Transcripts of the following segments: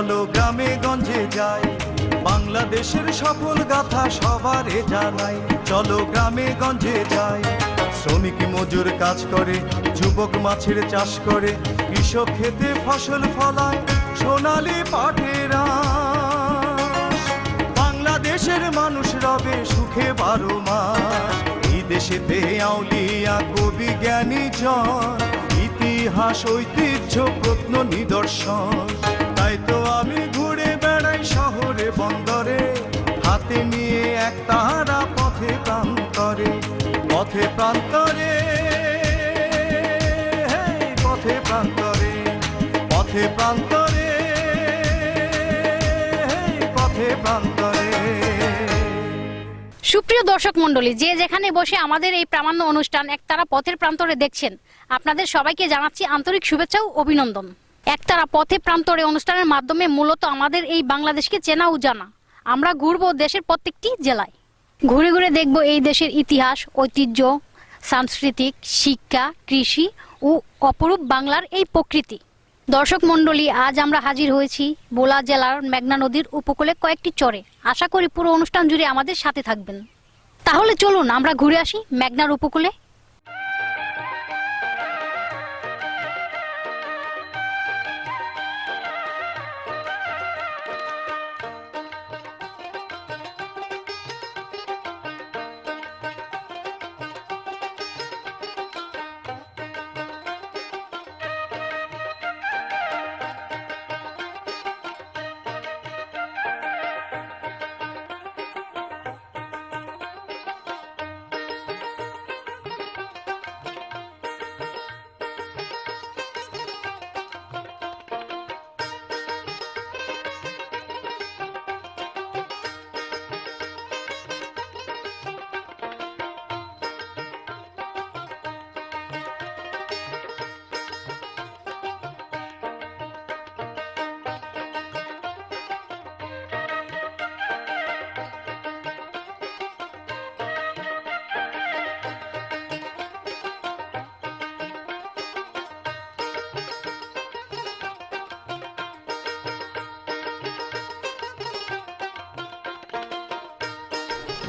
চলো গ্রামে গঞ্জে যাই। বাংলাদেশের সফল গাথা সবারে জানাই। চলো গ্রামে গঞ্জে যাই। শ্রমিক মজুর কাজ করে, যুবক মাছের চাষ করে, কৃষক খেতে ফসল ফলায়, সোনালি পাটেরা বাংলাদেশের মানুষ রবে সুখে বারো মাস। এই দেশেতে আউলিয়া কবি জ্ঞানী জন। ইতিহাস, ঐতিহ্য, প্রত্ন নিদর্শন। তাই তো আমি ঘুরে বেড়াই শহরে, বন্দরে। হাতে নিয়ে এক তাহারা পথে প্রান্তরে পথে প্রান্তরে। পথে প্রান্তরে পথে প্রান্তরে। পথে প্রান্তরে। সুপ্রিয় দর্শক মণ্ডলী, যে যেখানে বসে আমাদের এই প্রামাণ্য অনুষ্ঠান এক তারা পথের প্রান্তরে দেখছেন, আপনাদের সবাইকে জানাচ্ছি আন্তরিক শুভেচ্ছা ও অভিনন্দন। একতারা পথে প্রান্তরে অনুষ্ঠানের মাধ্যমে মূলত আমাদের এই বাংলাদেশকে চেনা ও জানা আমরা ঘুরবো দেশের প্রত্যেকটি জেলায়। ঘুরে ঘুরে দেখব এই দেশের ইতিহাস, ঐতিহ্য, সাংস্কৃতিক, শিক্ষা, কৃষি ও অপরূপ বাংলার এই প্রকৃতি। দর্শক মণ্ডলী, আজ আমরা হাজির হয়েছি বোলা জেলার মেঘনা নদীর উপকূলে কয়েকটি চরে। আশা করি পুরো অনুষ্ঠান জুড়ে আমাদের সাথে থাকবেন। তাহলে চলুন আমরা ঘুরে আসি মেঘনার উপকূলে।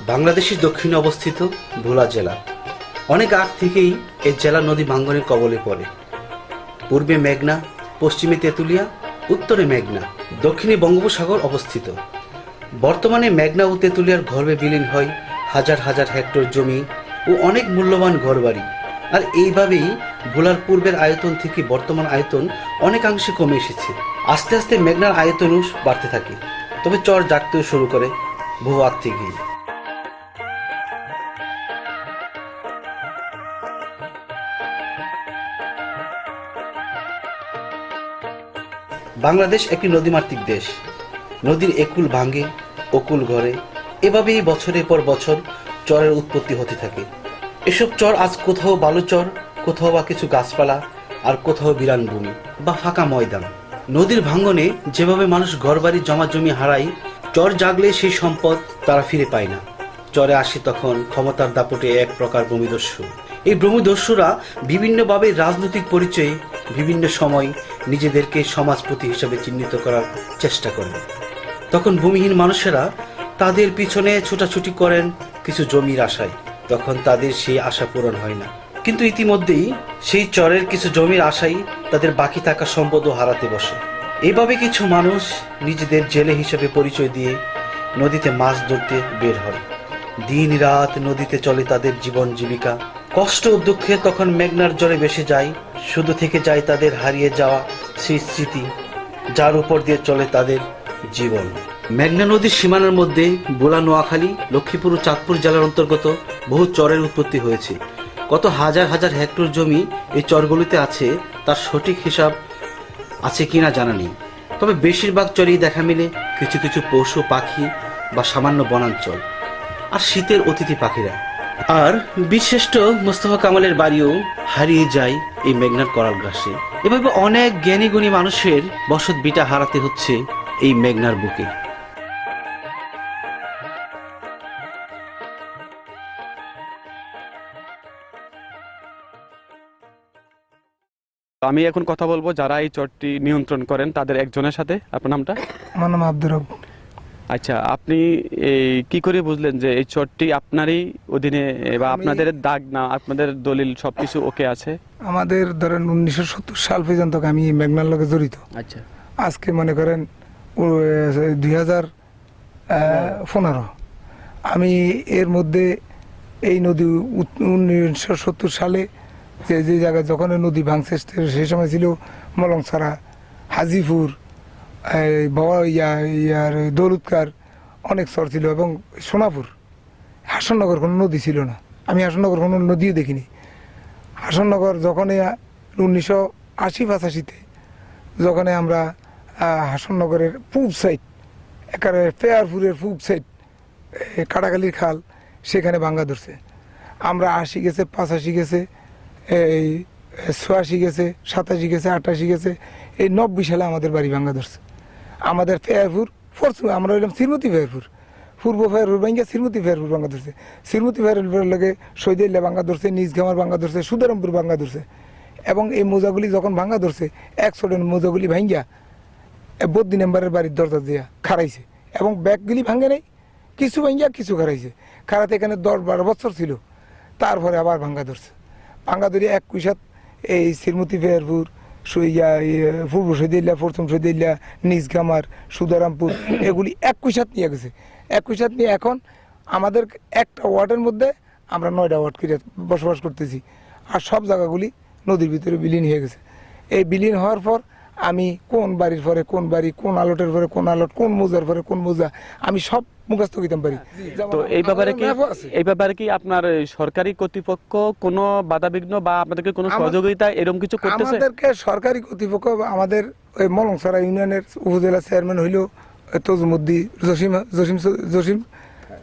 বাংলাদেশের দক্ষিণে অবস্থিত ভোলা জেলা। অনেক আগ থেকেই এই জেলা নদী ভাঙ্গনের কবলে পড়ে। পূর্বে মেঘনা, পশ্চিমে তেঁতুলিয়া, উত্তরে মেঘনা, দক্ষিণে বঙ্গোপসাগর অবস্থিত। বর্তমানে মেঘনা ও তেঁতুলিয়ার গর্ভে বিলীন হয় হাজার হাজার হেক্টর জমি ও অনেক মূল্যবান ঘরবাড়ি। আর এইভাবেই ভোলার পূর্বের আয়তন থেকে বর্তমান আয়তন অনেকাংশে কমে এসেছে। আস্তে আস্তে মেঘনার আয়তনও বাড়তে থাকে। তবে চর জাগতেও শুরু করে আগ থেকেই বাংলাদেশ একটি নদীমাতৃক দেশ। নদীর একুল ভাঙ্গে অকুল ঘরে এভাবেই বছরের পর বছর চরের উৎপত্তি হতে থাকে। এসব চর আজ কোথাও বালু চর কোথাও বা কিছু গাছপালা, আর কোথাও বিরান ভূমি বা ফাঁকা ময়দান। নদীর ভাঙ্গনে যেভাবে মানুষ ঘরবাড়ি জমা জমি হারায়, চর জাগলে সেই সম্পদ তারা ফিরে পায় না। চরে আসে তখন ক্ষমতার দাপটে এক প্রকার ভূমিদস্যু। এই ভূমিদস্যুরা বিভিন্নভাবে রাজনৈতিক পরিচয়ে, বিভিন্ন সময় নিজেদেরকে সমাজপতি হিসেবে চিহ্নিত করার চেষ্টা করেন তখন ভূমিহীন মানুষেরা তাদের পিছনে ছোটাছুটি করেন কিছু জমির আশায়। তখন তাদের সেই আশা পূরণ হয় না। কিন্তু ইতিমধ্যেই সেই চরের কিছু জমির আশাই তাদের বাকি থাকা সম্পদও হারাতে বসে। এভাবে কিছু মানুষ নিজেদের জেলে হিসেবে পরিচয় দিয়ে নদীতে মাছ ধরতে বের হয়। দিন রাত নদীতে চলে তাদের জীবন জীবিকা। কষ্ট ও দুঃখে তখন মেঘনার জলে বেসে যায়। শুধু থেকে যায় তাদের হারিয়ে যাওয়া সেই স্মৃতি, যার উপর দিয়ে চলে তাদের জীবন। মেঘনা নদীর সীমানার মধ্যে বোলা নোয়াখালী, লক্ষ্মীপুর ও চাঁদপুর জেলার অন্তর্গত বহু চরের উৎপত্তি হয়েছে। কত হাজার হাজার হেক্টর জমি এই চরগুলিতে আছে, তার সঠিক হিসাব আছে কিনা জানা নেই। তবে বেশিরভাগ চরেই দেখা মিলে কিছু কিছু পশু, পাখি বা সামান্য বনাঞ্চল। আর শীতের অতিথি পাখিরা। আর বিশিষ্ট মোস্তফা কামালের বাড়িও হারিয়ে যায় এই মেঘনার করাল গ্রাসে এভাবে অনেক জ্ঞানী গুণী মানুষের বসত বিটা হারাতে হচ্ছে এই মেঘনার বুকে। আমি এখন কথা বলব যারা এই চরটি নিয়ন্ত্রণ করেন তাদের একজনের সাথে। আপনার নামটা? আমার নাম আব্দুর আচ্ছা আপনি কি করে বুঝলেন যে এই চরটি আপনারই অধীনে বা আপনাদের দাগ না আপনাদের দলিল সবকিছু ওকে আছে? আমাদের ধরেন উনিশশো সত্তর সাল পর্যন্ত আমি মেঘনার লগে জড়িত। আচ্ছা। আজকে মনে করেন দুই হাজার পনেরো। আমি এর মধ্যে এই নদী উনিশশো সত্তর সালে যে যে জায়গায় যখন নদী ভাঙছে সেই সময় ছিল মলংছড়া হাজিপুর ইয়ার দৌলতকার অনেক চর ছিল এবং সোনাপুর, হাসননগর কোনো নদী ছিল না। আমি হাসননগর কোনো নদীও দেখিনি। হাসননগর যখনই উনিশশো আশি পঁচাশিতে যখনই আমরা হাসননগরের পূব সাইড একেবারে পেয়ারপুরের পূব সাইড কাটাকালির খাল, সেখানে ভাঙ্গা ধরছে। আমরা আশি গেছে, পাঁচাশি গেছে, এই ছয়াশি গেছে, সাতাশি গেছে, আটাশি গেছে, এই নব্বই সালে আমাদের বাড়ি ভাঙ্গা ধরছে। আমাদের ফেয়ারপুর ফরচুন আমরা হইলাম শ্রীমতী ফেয়ারপুর পূর্ব ফেয়ারপুর ভাঙ্গা শ্রীমতী ফেয়ারপুর ভাঙ্গা ধরছে। শ্রীমতী ফেয়ারপুরের লগে সৈদিল্লা ভাঙ্গা ধরছে নিজগামার ভাঙ্গা ধরছে, সুদারামপুর ভাঙ্গা ধরছে। এবং এই মোজাগুলি যখন ভাঙ্গা ধরছে একশোটের মোজাগুলি ভাঙ্গা বদ্দি নাম্বারের বাড়ির দরজা দিয়া খারাইছে এবং ব্যাগগুলি ভাঙে নেই, কিছু ভাঙ্গিয়া কিছু খারাইছে খারাতে এখানে দশ বারো বছর ছিল। তারপরে আবার ভাঙ্গা ধরছে। ভাঙ্গা ধরে এক কুইসাত এই শ্রীমতী ফেয়ারপুর পূর্ব সৈদিল্লা প্রথম সৈদিল্লা নিজগামার সুদারামপুর এগুলি এক কুইসাত নিয়ে গেছে এক কুইসাত নিয়ে এখন আমাদের একটা ওয়ার্ডের মধ্যে আমরা নয়টা ওয়ার্ড করে বসবাস করতেছি আর সব জায়গাগুলি নদীর ভিতরে বিলীন হয়ে গেছে এই বিলীন হওয়ার পর আমি কোন বাড়ির পরে কোন বাড়ি কোন আলোটের পরে কোন আলোট কোন মোজার পরে কোন মোজা আমি সব মুখস্থ করতাম পারি তো এই ব্যাপারে কি। এই ব্যাপারে কি আপনার সরকারি কর্তৃপক্ষ কোনো বাধাবিঘ্ন বা আপনাদেরকে কোনো সহযোগিতা এরকম কিছু করতেছে? আমাদেরকে সরকারি কর্তৃপক্ষ আমাদের ওই মলংসরা ইউনিয়নের উপজেলা চেয়ারম্যান হইল তজুমুদ্দি জসিম জসিম জসিম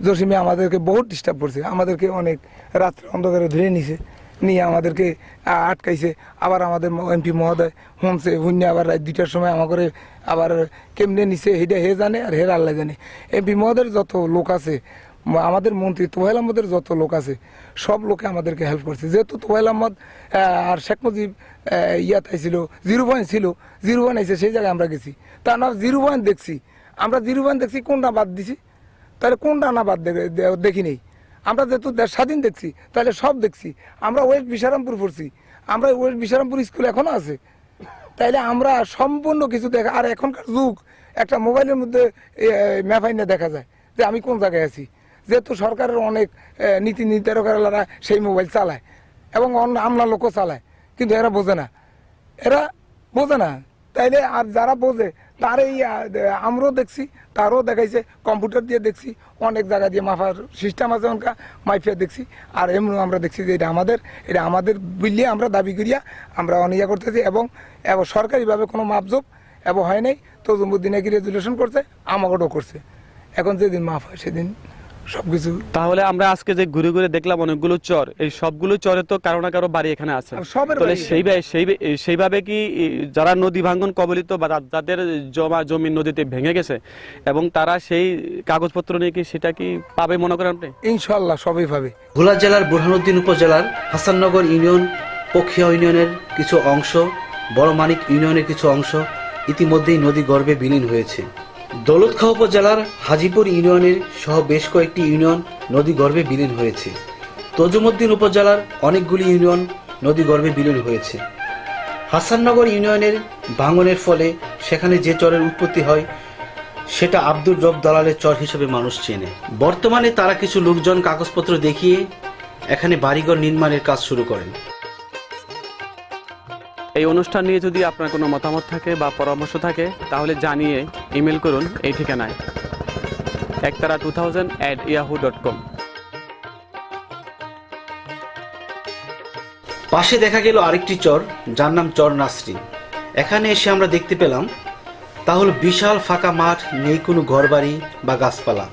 জসিমে আমাদেরকে বহুত ডিস্টার্ব করছে। আমাদেরকে অনেক রাত্রে অন্ধকারে ধরে নিছে। নিয়ে আমাদেরকে আটকাইছে। আবার আমাদের এমপি মহোদয় শুনছে শুনে আবার রাত দুইটার সময় আমাকে আবার কেমনে নিছে সেটা হে জানে আর হের আল্লাহ জানে। এমপি মহোদয়ের যত লোক আছে আমাদের মন্ত্রী তোহেল আহমদের যত লোক আছে, সব লোকে আমাদেরকে হেল্প করছে। যেহেতু তোহেল আহমদ আর শেখ মুজিব ইয়াত আইছিল, জিরো পয়েন্ট ছিল, জিরো পয়েন্ট আইছে, সেই জায়গায় আমরা গেছি। তা না, জিরো পয়েন্ট দেখছি। আমরা জিরো পয়েন্ট দেখছি, কোনটা বাদ দিছি? তাহলে কোনটা না বাদ দে- দে- দেখি নেই। আমরা যেহেতু দেশ স্বাধীন দেখছি, তাহলে সব দেখছি। আমরা ওয়েস্ট বিশারামপুর পড়ছি। আমরা ওয়েস্ট বিশারামপুর স্কুল এখনও আছে। তাইলে আমরা সম্পূর্ণ কিছু দেখা আর এখনকার যুগ, একটা মোবাইলের মধ্যে ম্যাফাইনে দেখা যায় যে আমি কোন জায়গায় আছি। যেহেতু সরকারের অনেক নীতি নির্ধারকেরা সেই মোবাইল চালায় এবং অন্য আমলা লোকও চালায়, কিন্তু এরা বোঝে না। এরা বোঝে না। তাইলে আর যারা বোঝে তার এই আমরাও দেখছি, তারও দেখাইছে, কম্পিউটার দিয়ে দেখছি, অনেক জায়গা দিয়ে মাফার সিস্টেম আছে ওনকা মাইফিয়া দেখছি, আর এমনি আমরা দেখছি যে এটা আমাদের এটা আমাদের বিলিয়ে আমরা দাবি করিয়া আমরা অনিয়া করতেছি এবং এবং সরকারিভাবে কোনো মাপজোপ এবং হয় নাই, তজুমুদ্দিন এগিয়ে রেজুলেশন করছে আমাকেও করছে। এখন যেদিন মাফ হয়, সেদিন সব কিছু তাহলে আমরা আজকে যে ঘুরে ঘুরে দেখলাম অনেকগুলো চর এই সবগুলো চরে তো কারও না কারও বাড়ি এখানে আছে। তাহলে সেইভাবে সেই- সেইভাবে কি যারা নদী ভাঙ্গন কবলিত বা যাদের জমা জমি নদীতে ভেঙে গেছে এবং তারা সেই কাগজপত্র নিয়ে কি সেটা কি পাবে মনে করেন আপনি? ইনশাল্লাহ সবই পাবে। ভোলা জেলার বুরহানুদ্দিন উপজেলার হাসাননগর ইউনিয়ন পক্ষিয়া ইউনিয়নের কিছু অংশ বড় মানিক ইউনিয়নের কিছু অংশ ইতিমধ্যেই নদী গর্ভে বিলীন হয়েছে। দৌলতখাঁ উপজেলার হাজিপুর ইউনিয়নের সহ বেশ কয়েকটি ইউনিয়ন নদী গর্ভে বিলীন হয়েছে। তজুমুদ্দিন উপজেলার অনেকগুলি ইউনিয়ন নদী গর্ভে বিলীন হয়েছে। হাসাননগর ইউনিয়নের ভাঙনের ফলে সেখানে যে চরের উৎপত্তি হয়, সেটা আব্দুর রব দালালের চর হিসেবে মানুষ চেনে। বর্তমানে তারা কিছু লোকজন কাগজপত্র দেখিয়ে এখানে বাড়িঘর নির্মাণের কাজ শুরু করেন। এই অনুষ্ঠান নিয়ে যদি আপনার কোনো মতামত থাকে বা পরামর্শ থাকে, তাহলে জানিয়ে ইমেল করুন এই ঠিকানায়। Ektara two thousand at Yahoo dot com পাশে দেখা গেল আরেকটি চর, যার নাম চর নাসরি এখানে এসে আমরা দেখতে পেলাম তা হলো বিশাল ফাঁকা মাঠ, নেই কোনো ঘরবাড়ি বা গাছপালা।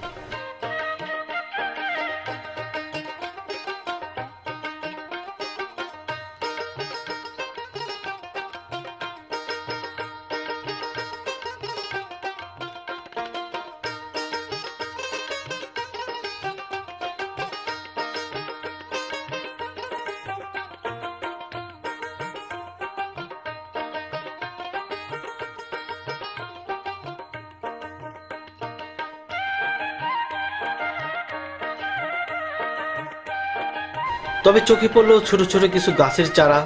তবে চোখে পড়ল ছোট ছোট কিছু গাছের চারা,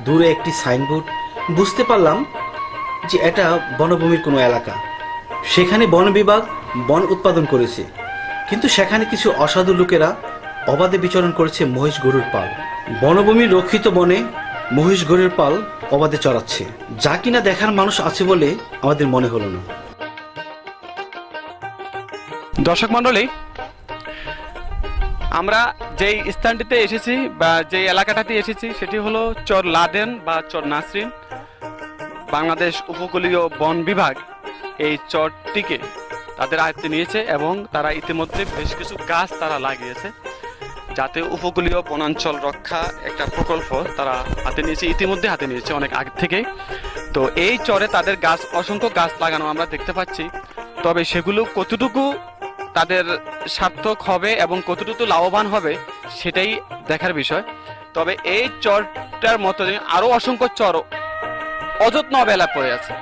দূরে একটি সাইনবোর্ড। বুঝতে পারলাম যে এটা বনভূমির কোনো এলাকা। সেখানে বন বিভাগ বন উৎপাদন করেছে। কিন্তু সেখানে কিছু অসাধু লোকেরা অবাধে বিচরণ করেছে মহিষ গরুর পাল। বনভূমির রক্ষিত বনে মহিষ গরুর পাল অবাধে চড়াচ্ছে। যা কিনা দেখার মানুষ আছে বলে আমাদের মনে হলো না। দর্শক মন্ডলী আমরা যেই স্থানটিতে এসেছি বা যেই এলাকাটাতে এসেছি, সেটি হলো চর লাদেন বা চর নাসরিন, বাংলাদেশ উপকূলীয় বন বিভাগ এই চরটিকে তাদের আয়ত্তে নিয়েছে এবং তারা ইতিমধ্যে বেশ কিছু গাছ তারা লাগিয়েছে যাতে উপকূলীয় বনাঞ্চল রক্ষা একটা প্রকল্প তারা হাতে নিয়েছে, ইতিমধ্যে হাতে নিয়েছে অনেক আগে থেকেই। তো এই চরে তাদের গাছ, অসংখ্য গাছ লাগানো আমরা দেখতে পাচ্ছি। তবে সেগুলো কতটুকু তাদের সার্থক হবে এবং কতটুকু লাভবান হবে সেটাই দেখার বিষয়। তবে এই চরটার মতো আরও অসংখ্য চর অযত্ন অবহেলা পড়ে আছে।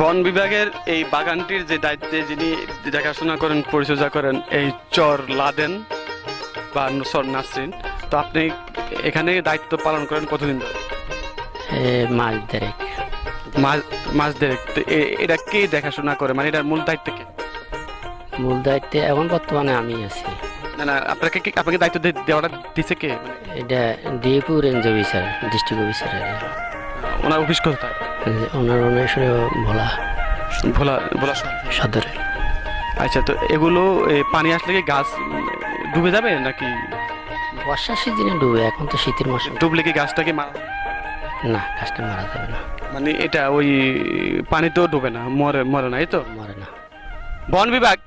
বন বিভাগের এই বাগানটির যে দায়িত্বে যিনি দেখাশোনা করেন পরিচর্যা করেন এই চর লাদেন বা চর নাসরিন তো আপনি এখানে দায়িত্ব পালন করেন কতদিন ধরে? মাস দেড়েক এ- এটা কে দেখাশোনা করে? মানে এটার মূল দায়িত্ব কে? মূল দায়িত্বে এখন বর্তমানে আমি আছি। না না আপনাকে কি আপনাকে দায়িত্ব দেওয়াটা দিছে কে? এটা ডিএপু রেঞ্জ অফিসার ডিস্ট্রিক্ট অফিসার ওনার অফিস কোথায়? ওনার অনুসারে ভোলা। ভোলা ভোলা। সদরে। আচ্ছা তো এগুলো পানি আসলে কি গাছ ডুবে যাবে নাকি? বর্ষার সিজনে ডুবে এখন তো শীতের মাসে ডুবলে কি গাছটাকে মারা না গাছটা মারা যাবে না। মানে এটা ওই পানিতেও ডুবে না মরে মরে না এই তো? মরে না। বন বিভাগ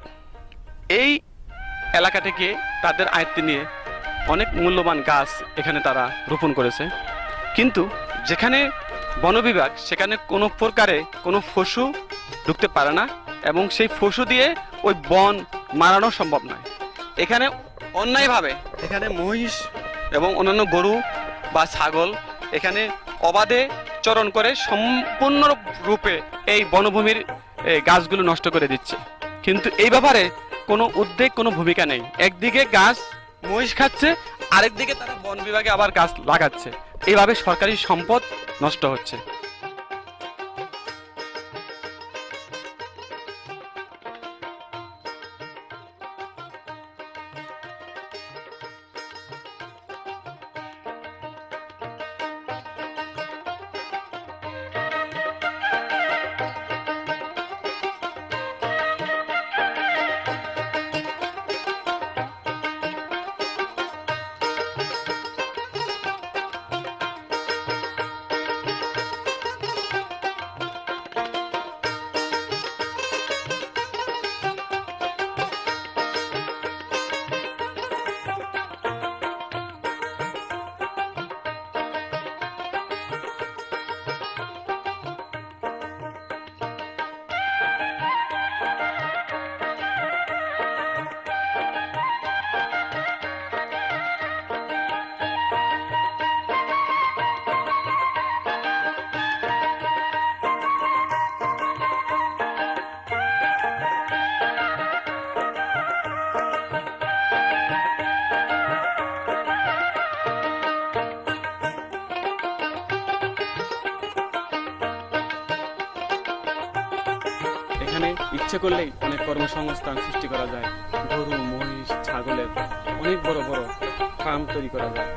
এই এলাকাটিকে তাদের আয়ত্তে নিয়ে অনেক মূল্যবান গাছ এখানে তারা রোপণ করেছে? কিন্তু যেখানে বন বিভাগ সেখানে কোনো প্রকারে কোনো পশু ঢুকতে পারে না এবং সেই পশু দিয়ে ওই বন মারানো সম্ভব নয়। এখানে অন্যায়ভাবে এখানে মহিষ এবং অন্যান্য গরু বা ছাগল এখানে অবাধে চরণ করে সম্পূর্ণ রূপে এই বনভূমির গাছগুলো নষ্ট করে দিচ্ছে। কিন্তু এই ব্যাপারে কোনো উদ্বেগ, কোনো ভূমিকা নেই। একদিকে গাছ মহিষ খাচ্ছে, আরেকদিকে তারা বন বিভাগে আবার গাছ লাগাচ্ছে। এইভাবে সরকারি সম্পদ নষ্ট হচ্ছে। ইচ্ছে করলেই অনেক কর্মসংস্থান সৃষ্টি করা যায়। গরু, মহিষ, ছাগলের অনেক বড় বড় ফার্ম তৈরি করা যায়,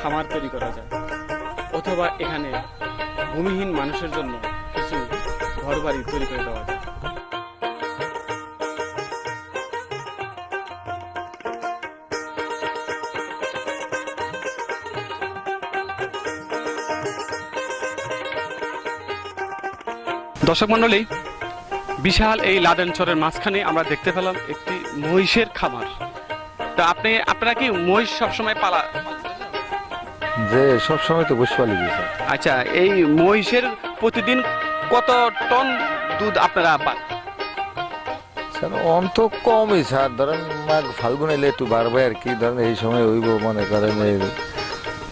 খামার তৈরি করা যায়। অথবা এখানে ভূমিহীন মানুষের জন্য কিছু ঘরবাড়ি তৈরি করে দেওয়া যায়। দর্শক মন্ডলী বিশাল এই লাদেন চরের মাঝখানে আমরা দেখতে পেলাম একটি মহিষের খামার। তা আপনি আপনারা কি মহিষ সবসময় পালা? যে সব সময় তো বসে পালি স্যার আচ্ছা এই মহিষের প্রতিদিন কত টন দুধ আপনারা পান? স্যার অন্ত কমই স্যার। ধরেন মাঘ ফাল্গুন এলে একটু বাড়বে আর কি। ধরেন এই সময় হইব মনে করেন এই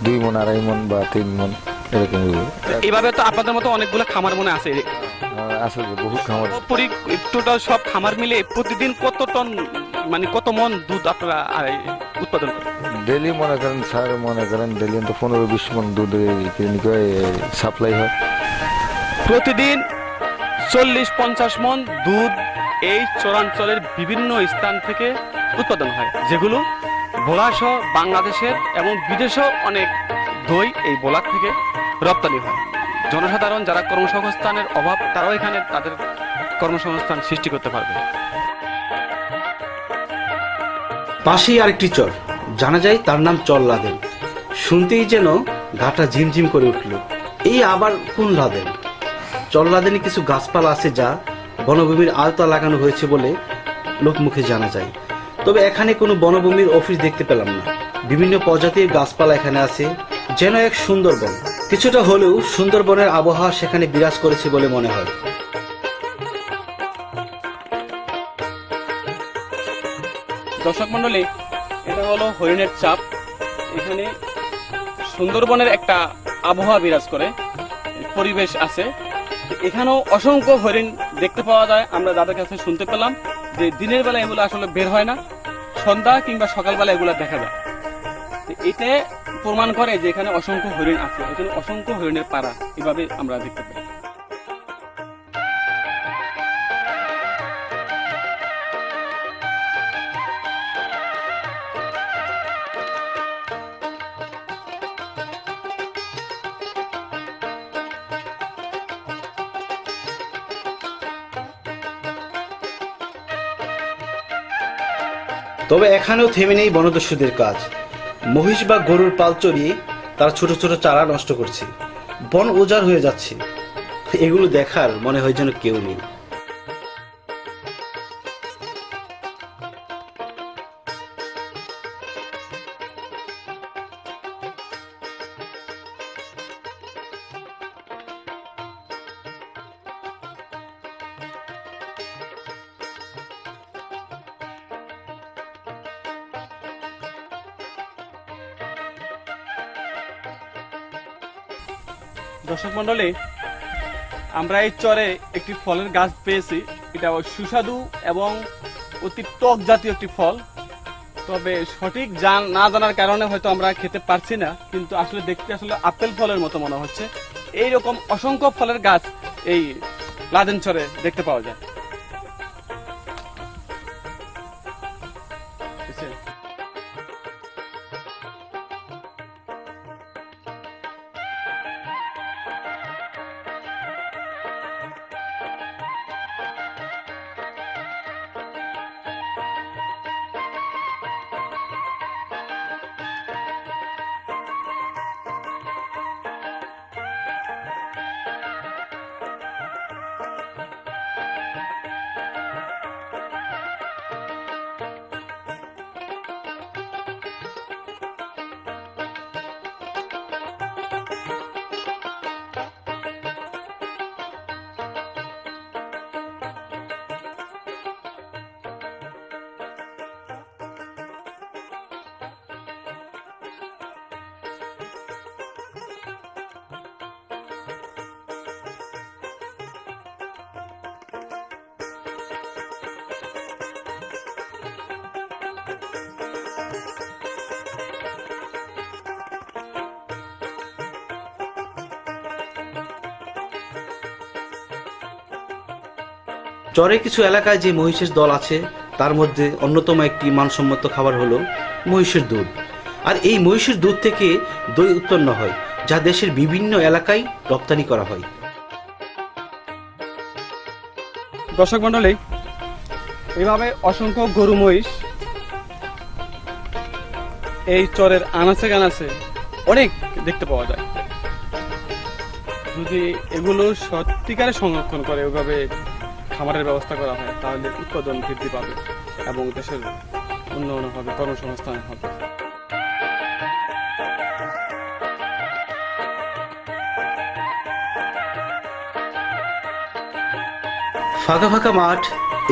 দুই মন আড়াই মন বা তিন মন এরকম হইব। এইভাবে তো আপনাদের মতো অনেকগুলো খামার মনে আছে। যে বহুত খামার। টোটাল সব খামার মিলে প্রতিদিন কত টন মানে কত মন দুধ আপনারা উৎপাদন করেন? ডেলি মনে করেন স্যার মনে করেন ডেলি তো পনেরো বিশ মন দুধ ক্লিনিক সাপ্লাই হয় প্রতিদিন চল্লিশ পঞ্চাশ মন দুধ এই চরাঞ্চলের বিভিন্ন স্থান থেকে উৎপাদন হয় যেগুলো ভোলাসহ বাংলাদেশের এবং বিদেশেও অনেক দই এই বোলার থেকে রপ্তানি হয়। জনসাধারণ যারা কর্মসংস্থানের অভাব, তারাও এখানে তাদের কর্মসংস্থান সৃষ্টি করতে পারবে। পাশেই আরেকটি চর। জানা যায় তার নাম চর লাদেন শুনতেই যেন ঘাটা ঝিমঝিম করে উঠল। এই আবার কোন লাদেন? চর লাদেনে কিছু গাছপালা আছে যা বনভূমির আলতা লাগানো হয়েছে বলে লোকমুখে জানা যায়। তবে এখানে কোনো বনভূমির অফিস দেখতে পেলাম না। বিভিন্ন প্রজাতির গাছপালা এখানে আছে। যেন এক সুন্দরবন। কিছুটা হলেও সুন্দরবনের আবহাওয়া সেখানে বিরাজ করেছে বলে মনে হয়। দর্শক মন্ডলী এটা হলো হরিণের চাপ। এখানে সুন্দরবনের একটা আবহাওয়া বিরাজ করে, পরিবেশ আছে। এখানেও অসংখ্য হরিণ দেখতে পাওয়া যায়, আমরা যাদের কাছে শুনতে পেলাম যে দিনের বেলা এগুলো আসলে বের হয় না, সন্ধ্যা কিংবা সকালবেলা এগুলো দেখা যায়। এটা প্রমাণ করে যে এখানে অসংখ্য হরিণ আছে, এখানে অসংখ্য হরিণের পাড়া, এভাবে আমরা দেখতে পাই। তবে এখানেও থেমে নেই বনদস্যুদের কাজ। মহিষ বা গরুর পাল চড়িয়ে তারা ছোট ছোট চারা নষ্ট করছে। বন উজাড় হয়ে যাচ্ছে। এগুলো দেখার মনে হয় যেন কেউ নেই। আমরা এই চরে একটি ফলের গাছ পেয়েছি। এটা সুস্বাদু এবং অতি টক জাতীয় একটি ফল। তবে সঠিক জান না জানার কারণে হয়তো আমরা খেতে পারছি না, কিন্তু আসলে দেখতে আসলে আপেল ফলের মতো মনে হচ্ছে। এই রকম অসংখ্য ফলের গাছ এই লাদেন চরে দেখতে পাওয়া যায়। চরে কিছু এলাকায় যে মহিষের দল আছে, তার মধ্যে অন্যতম একটি মানসম্মত খাবার হলো মহিষের দুধ। আর এই মহিষের দুধ থেকে দই উৎপন্ন হয়, যা দেশের বিভিন্ন এলাকায় রপ্তানি করা হয়। দর্শক মন্ডলী এইভাবে অসংখ্য গরু মহিষ এই চরের আনাচে গানাচে অনেক দেখতে পাওয়া যায়। যদি এগুলো সত্যিকারে সংরক্ষণ করে ওইভাবে খামারের ব্যবস্থা করা হয়, তাহলে উৎপাদন বৃদ্ধি পাবে এবং দেশের উন্নয়ন হবে, কর্মসংস্থান হবে। ফাঁকা ফাঁকা মাঠ,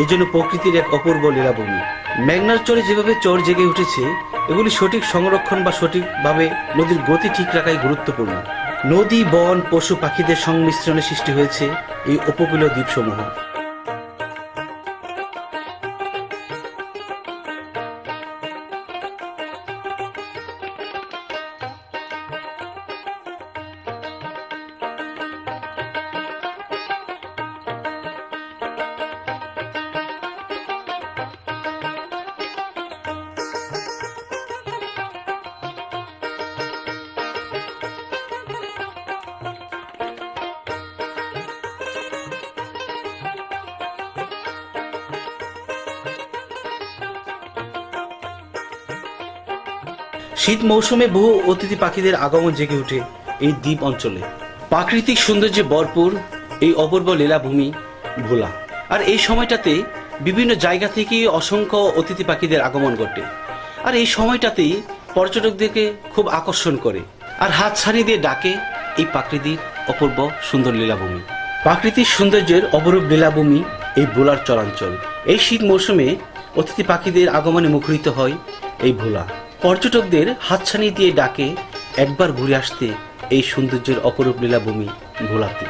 এই জন্য প্রকৃতির এক অপূর্ব লীলাভূমি। মেঘনার চরে যেভাবে চর জেগে উঠেছে, এগুলি সঠিক সংরক্ষণ বা সঠিকভাবে নদীর গতি ঠিক রাখাই গুরুত্বপূর্ণ। নদী, বন, পশু, পাখিদের সংমিশ্রণে সৃষ্টি হয়েছে এই উপকূলীয় দ্বীপসমূহ। শীত মৌসুমে বহু অতিথি পাখিদের আগমন জেগে ওঠে এই দ্বীপ অঞ্চলে। প্রাকৃতিক সৌন্দর্যে ভরপুর এই অপূর্ব লীলাভূমি ভোলা। আর এই সময়টাতে বিভিন্ন জায়গা থেকে অসংখ্য অতিথি পাখিদের আগমন ঘটে। আর এই সময়টাতেই পর্যটকদেরকে খুব আকর্ষণ করে আর হাত ছাড়ি দিয়ে ডাকে এই প্রাকৃতিক অপূর্ব সুন্দর লীলাভূমি। প্রাকৃতিক সৌন্দর্যের অপরূপ লীলাভূমি এই ভোলার চরাঞ্চল। এই শীত মৌসুমে অতিথি পাখিদের আগমনে মুখরিত হয় এই ভোলা। পর্যটকদের হাতছানি দিয়ে ডাকে একবার ঘুরে আসতে এই সৌন্দর্যের অপরূপ লীলাভূমি ভোলাতে।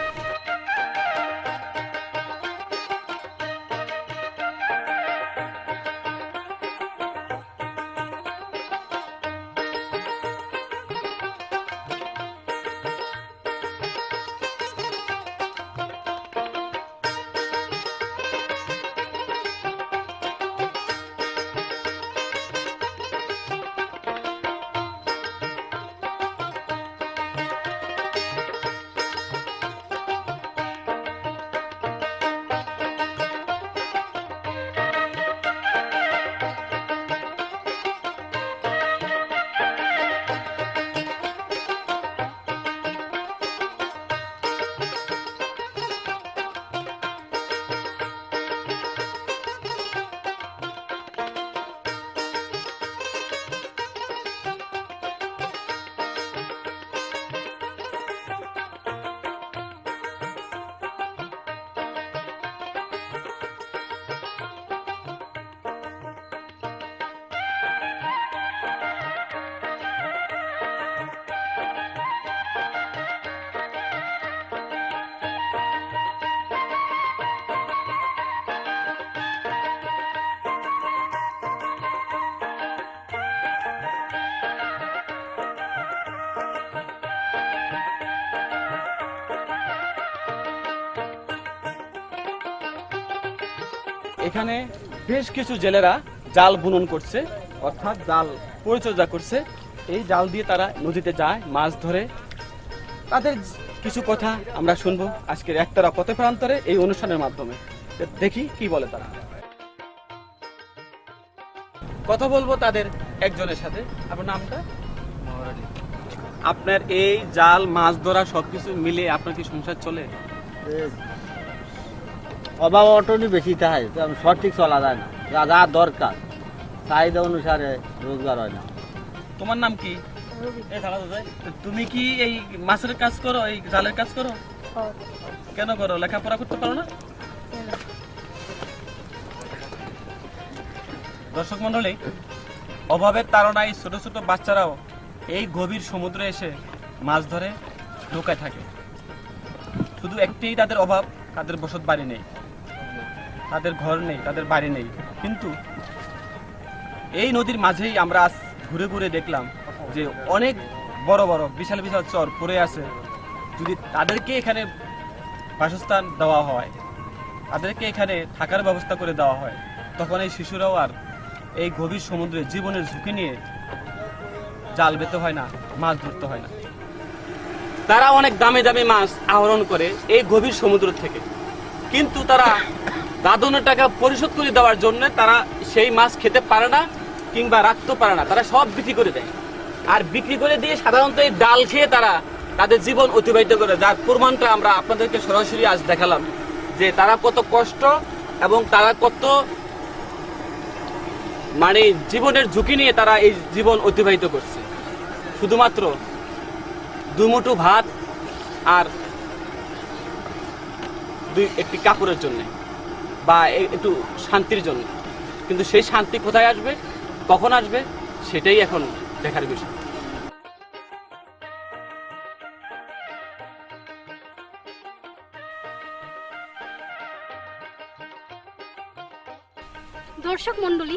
এখানে বেশ কিছু জেলেরা জাল বুনন করছে অর্থাৎ জাল পরিচর্যা করছে। এই জাল দিয়ে তারা নদীতে যায় মাছ ধরে। তাদের কিছু কথা আমরা শুনব আজকের একতারা পথে প্রান্তরে এই অনুষ্ঠানের মাধ্যমে। দেখি কি বলে তারা। কথা বলব তাদের একজনের সাথে। আপনার নামটা? আপনার এই জাল মাছ ধরা সবকিছু মিলে আপনার কি সংসার চলে? অভাব অটনই বেশি থাকে তো সঠিক চলা যায় না। যা যা দরকার চাহিদা অনুসারে রোজগার হয় না। তোমার নাম কি? তুমি কি এই মাছের কাজ করো এই জালের কাজ করো? কেন করো? লেখাপড়া করতে পারো না? দর্শক মন্ডলী অভাবের তাড়নায় ছোট ছোট বাচ্চারাও এই গভীর সমুদ্রে এসে মাছ ধরে নৌকায় থাকে। শুধু একটাই তাদের অভাব তাদের বসত বাড়ি নেই। তাদের ঘর নেই, তাদের বাড়ি নেই। কিন্তু এই নদীর মাঝেই আমরা আজ ঘুরে ঘুরে দেখলাম যে অনেক বড় বড় বিশাল বিশাল চর পড়ে আছে। যদি তাদেরকে এখানে বাসস্থান দেওয়া হয়, তাদেরকে এখানে থাকার ব্যবস্থা করে দেওয়া হয়, তখন এই শিশুরাও আর এই গভীর সমুদ্রে জীবনের ঝুঁকি নিয়ে জাল বেতে হয় না, মাছ ধরতে হয় না। তারা অনেক দামে দামে মাছ আহরণ করে এই গভীর সমুদ্র থেকে। কিন্তু তারা দাদনের টাকা পরিশোধ করে দেওয়ার জন্য তারা সেই মাছ খেতে পারে না কিংবা রাখতে পারে না। তারা সব বিক্রি করে দেয়। আর বিক্রি করে দিয়ে সাধারণত এই ডাল খেয়ে তারা তাদের জীবন অতিবাহিত করে। যার প্রমাণটা আমরা আপনাদেরকে সরাসরি আজ দেখালাম যে তারা কত কষ্ট এবং তারা কত মানে জীবনের ঝুঁকি নিয়ে তারা এই জীবন অতিবাহিত করছে। শুধুমাত্র দুমুঠো ভাত আর দুই একটি কাপড়ের জন্য। বা একটু শান্তির জন্য। কিন্তু সেই শান্তি কোথায় আসবে কখন আসবে সেটাই এখন দেখার বিষয়। দর্শক মন্ডলী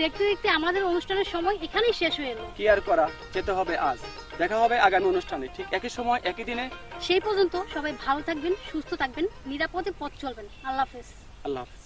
দেখতে দেখতে আমাদের অনুষ্ঠানের সময় এখানেই শেষ হয়ে এলো। কি আর করা যেতে হবে আজ। দেখা হবে আগামী অনুষ্ঠানে। ঠিক একই সময় একই দিনে। সেই পর্যন্ত সবাই ভালো থাকবেন সুস্থ থাকবেন নিরাপদে পথ চলবেন। আল্লাহ হাফেজ। আল্লাহ হাফিজ